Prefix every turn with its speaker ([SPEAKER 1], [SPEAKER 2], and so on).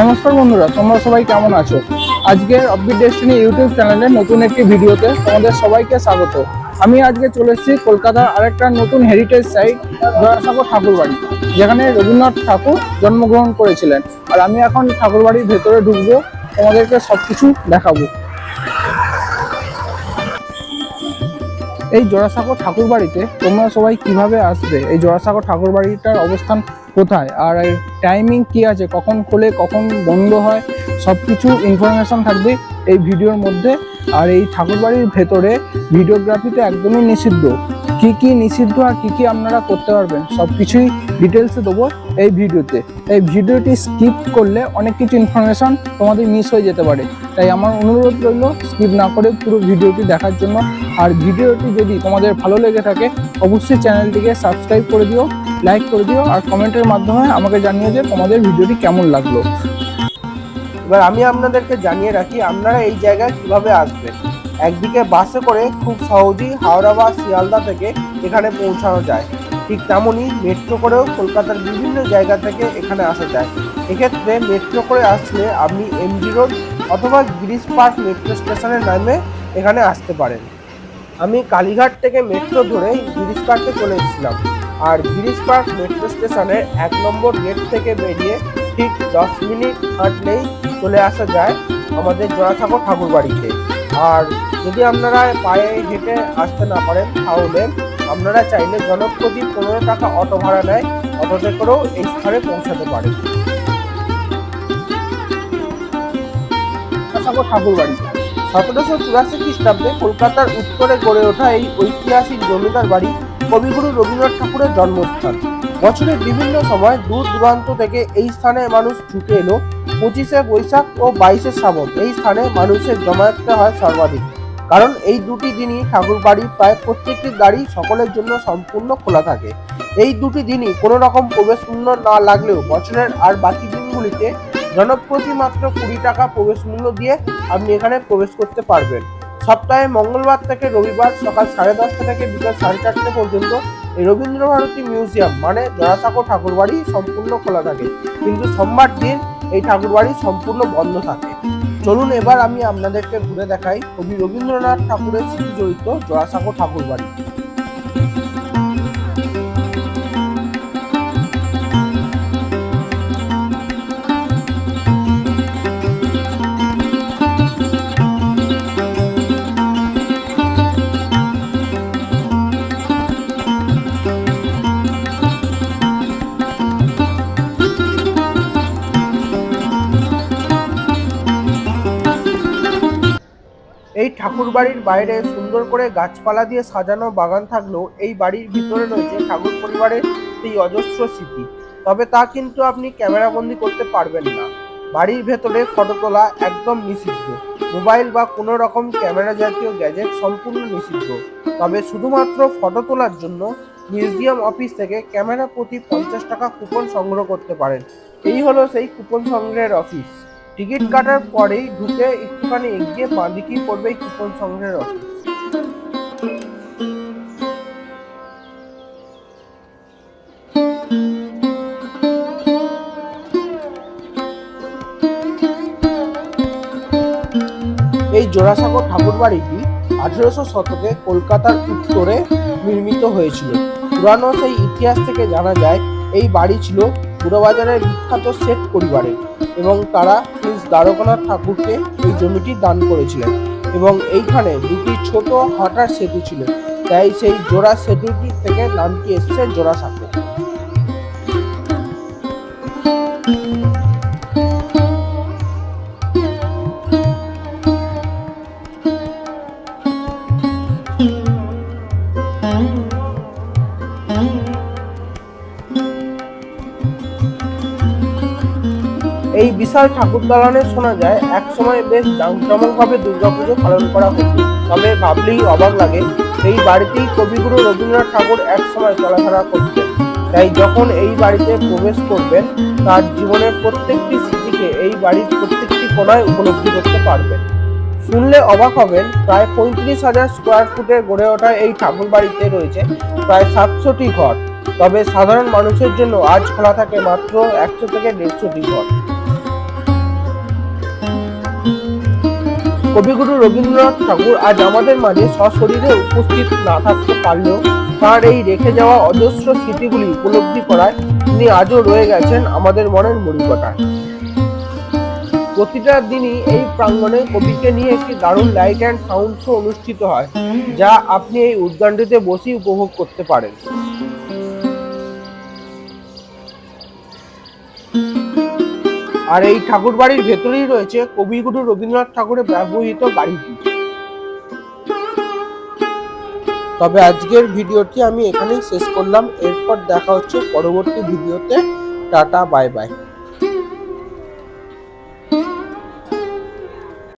[SPEAKER 1] নমস্কার বন্ধুরা, তোমরা সবাই কেমন আছো? আজকের অফবিট ডেস্টিনি ইউটিউব চ্যানেলে নতুন একটি ভিডিওতে তোমাদের সবাইকে স্বাগত। আমি আজকে চলে এসেছি কলকাতার আরেকটা নতুন হেরিটেজ সাইট জয়াসাগর ঠাকুরবাড়ি, যেখানে রবীন্দ্রনাথ ঠাকুর জন্মগ্রহণ করেছিলেন। আর আমি এখন ঠাকুরবাড়ির ভেতরে ঢুকবো, তোমাদেরকে সব কিছু দেখাবো। এই জোড়াসাঁকো ঠাকুর বাড়িতে তোমরা সবাই কীভাবে আসবে? এই জোড়াসাঁকো ঠাকুর বাড়িটার অবস্থান কোথায়? আর এর টাইমিং কি আছে? কখন খোলে, কখন বন্ধ হয়? সব কিছু ইনফরমেশন থাকবে এই ভিডিওর মধ্যে। আর এই ঠাকুর বাড়ির ভেতরে ভিডিওগ্রাফিতে একদমই নিষিদ্ধ। কি কি নিষিদ্ধ আর কি কি আপনারা করতে পারবেন সব কিছুই ডিটেলসে দেবো এই ভিডিওতে। এই ভিডিওটি স্কিপ করলে অনেক কিছু ইনফরমেশন তোমাদের মিস হয়ে যেতে পারে। তাই আমার অনুরোধ রইল স্কিপ না করে পুরো ভিডিওটি দেখার জন্য। আর ভিডিওটি যদি তোমাদের ভালো লেগে থাকে, অবশ্যই চ্যানেলটিকে সাবস্ক্রাইব করে দিও লাইক করে দিও, আর কমেন্টের মাধ্যমে আমাকে জানিয়ে যে তোমাদের ভিডিওটি কেমন লাগল।
[SPEAKER 2] এবার আমি আপনাদেরকে জানিয়ে রাখি, আপনারা এই জায়গায় কীভাবে আসবেন? একদিকে বাসে করে খুব সহজেই হাওড়া বা শিয়ালদা থেকে এখানে পৌঁছানো যায়। ঠিক তেমনই মেট্রো করেও কলকাতার বিভিন্ন জায়গা থেকে এখানে আসা যায়। এক্ষেত্রে মেট্রো করে আসলে আপনি এমজি রোড অথবা গিরিশ পার্ক মেট্রো স্টেশনে নামে এখানে আসতে পারেন। আমি কালীঘাট থেকে মেট্রো ধরে গিরিশ পার্কে চলে এসেছিলাম। আর গিরিশ পার্ক মেট্রো স্টেশনের এক নম্বর গেট থেকে বেরিয়ে ঠিক দশ মিনিট হাঁটলেই চলে আসা যায় আমাদের জোড়াসাগর ঠাকুর বাড়িতে আর যদি আপনারা পায়ে হেঁটে আসতে না পারেন তাহলে আপনারা চাইলে জনপ্রতি পনেরো টাকা অটো ভাড়া নেয়। অটোতে করেও এই স্থানে পৌঁছাতে পারেন
[SPEAKER 1] জোড়াসাগর ঠাকুর বাড়ি
[SPEAKER 2] সতেরোশো চুরাশি খ্রিস্টাব্দে কলকাতার উত্তরে গড়ে ওঠা এই ঐতিহাসিক জমিদার বাড়ি কবিগুরু রবীন্দ্রনাথ ঠাকুরের জন্মস্থান। বছরের বিভিন্ন সময় দূর দূরান্ত থেকে এই স্থানে মানুষ ছুটে এলো। পঁচিশে বৈশাখ ও বাইশে শ্রাবণ। এই স্থানে মানুষের জমায়েতটা হয় সর্বাধিক। কারণ এই দুটি দিনই ঠাকুর বাড়ি প্রায় প্রত্যেকটি গাড়ি সকলের জন্য সম্পূর্ণ খোলা থাকে। এই দুটি দিনই কোনো রকম প্রবেশ মূল্য না লাগলেও বছরের আর বাকি দিনগুলিতে জনপ্রতি মাত্র কুড়ি টাকা প্রবেশ মূল্য দিয়ে আপনি এখানে প্রবেশ করতে পারবেন। সপ্তাহে মঙ্গলবার থেকে রবিবার সকাল সাড়ে দশটা থেকে বিকাল সাড়ে চারটে পর্যন্ত এই রবীন্দ্র ভারতী মিউজিয়াম মানে জোড়াসাঁকো ঠাকুরবাড়ি সম্পূর্ণ খোলা থাকে। কিন্তু সোমবার দিন এই ঠাকুরবাড়ি সম্পূর্ণ বন্ধ থাকে। চলুন এবার আমি আপনাদেরকে ঘুরে দেখাই কবি রবীন্দ্রনাথ ঠাকুরের স্মৃতি জড়িত জোড়াসাঁকো ঠাকুরবাড়ি। এই ঠাকুর বাড়ির বাইরে সুন্দর করে গাছপালা দিয়ে সাজানো বাগান থাকলেও এই বাড়ির ভিতরে রয়েছে ঠাকুর পরিবারের সেই অজস্র স্মৃতি। তবে তা কিন্তু আপনি ক্যামেরা ক্যামেরাবন্দি করতে পারবেন না। বাড়ির ভেতরে ফটো তোলা একদম নিষিদ্ধ। মোবাইল বা কোনো রকম ক্যামেরা জাতীয় গ্যাজেট সম্পূর্ণ নিষিদ্ধ। তবে শুধুমাত্র ফটো তোলার জন্য মিউজিয়াম অফিস থেকে ক্যামেরা প্রতি পঞ্চাশ টাকা কুপন সংগ্রহ করতে পারেন। এই হলো সেই কুপন সংগ্রহের অফিস। টিকিট কাটার পরেই ঢুকে একটুখানি এগিয়ে বাঁ দিকেই পড়বে কুপন সংগ্রহের অফিস। এই জোড়াসাগর ঠাকুর বাড়িটি আঠেরোশো শতকে কলকাতার উত্তরে নির্মিত হয়েছিল। পুরানো সেই ইতিহাস থেকে জানা যায়, এই বাড়ি ছিল পুরবাজারের বিখ্যাত শেখ পরিবারের এবং তারা প্রিন্স দ্বারকনাথ ঠাকুরকে এই জমিটি দান করেছিলেন এবং এইখানে দুটি ছোট হাঁটার সেতু ছিল। তাই সেই জোড়া সেতুটি থেকে নামটি এসছে জোড়া এই বিশাল ঠাকুর দালানে শোনা যায়, এক সময় বেশ জাঁকজমকভাবে দুর্গাপুজো পালন করা হতো। তবে ভাবলেই অবাক লাগে, এই বাড়িতেই কবিগুরু রবীন্দ্রনাথ ঠাকুর এক সময় চলাফেরা করতেন। তাই যখন এই বাড়িতে প্রবেশ করবেন, তার জীবনের প্রত্যেকটি স্মৃতিকে এই বাড়ির প্রত্যেকটি কোনায় উপলব্ধি করতে পারবেন। শুনলে অবাক হবেন, প্রায় পঁয়ত্রিশ হাজার স্কোয়ার ফুটে গড়ে ওঠা এই ঠাকুর বাড়িতে রয়েছে প্রায় সাতশোটি ঘর। তবে সাধারণ মানুষের জন্য আজ খোলা থাকে মাত্র একশো থেকে দেড়শোটি ঘর। কবিগুরু রবীন্দ্রনাথ ঠাকুর আজ আমাদের মাঝে সশরীরে উপস্থিত না থাকতে পারলেও তার এই রেখে যাওয়া অজস্র স্মৃতিগুলি উপলব্ধি করায় তিনি আজও রয়ে গেছেন আমাদের মনের মরিকটায় প্রতিটা দিনই এই প্রাঙ্গণে কবিকে নিয়ে একটি দারুণ লাইট অ্যান্ড সাউন্ড শো অনুষ্ঠিত হয়, যা আপনি এই উদ্যানটিতে বসেই উপভোগ করতে পারেন। আর এই ঠাকুর বাড়ির ভেতরেই রয়েছে কবিগুরু রবীন্দ্রনাথ ঠাকুরের ব্যবহৃত গাড়িটি তবে আজকের ভিডিওটি আমি এখানেই শেষ করলাম। এরপর দেখা হচ্ছে পরবর্তী ভিডিওতে। Tata, bye bye.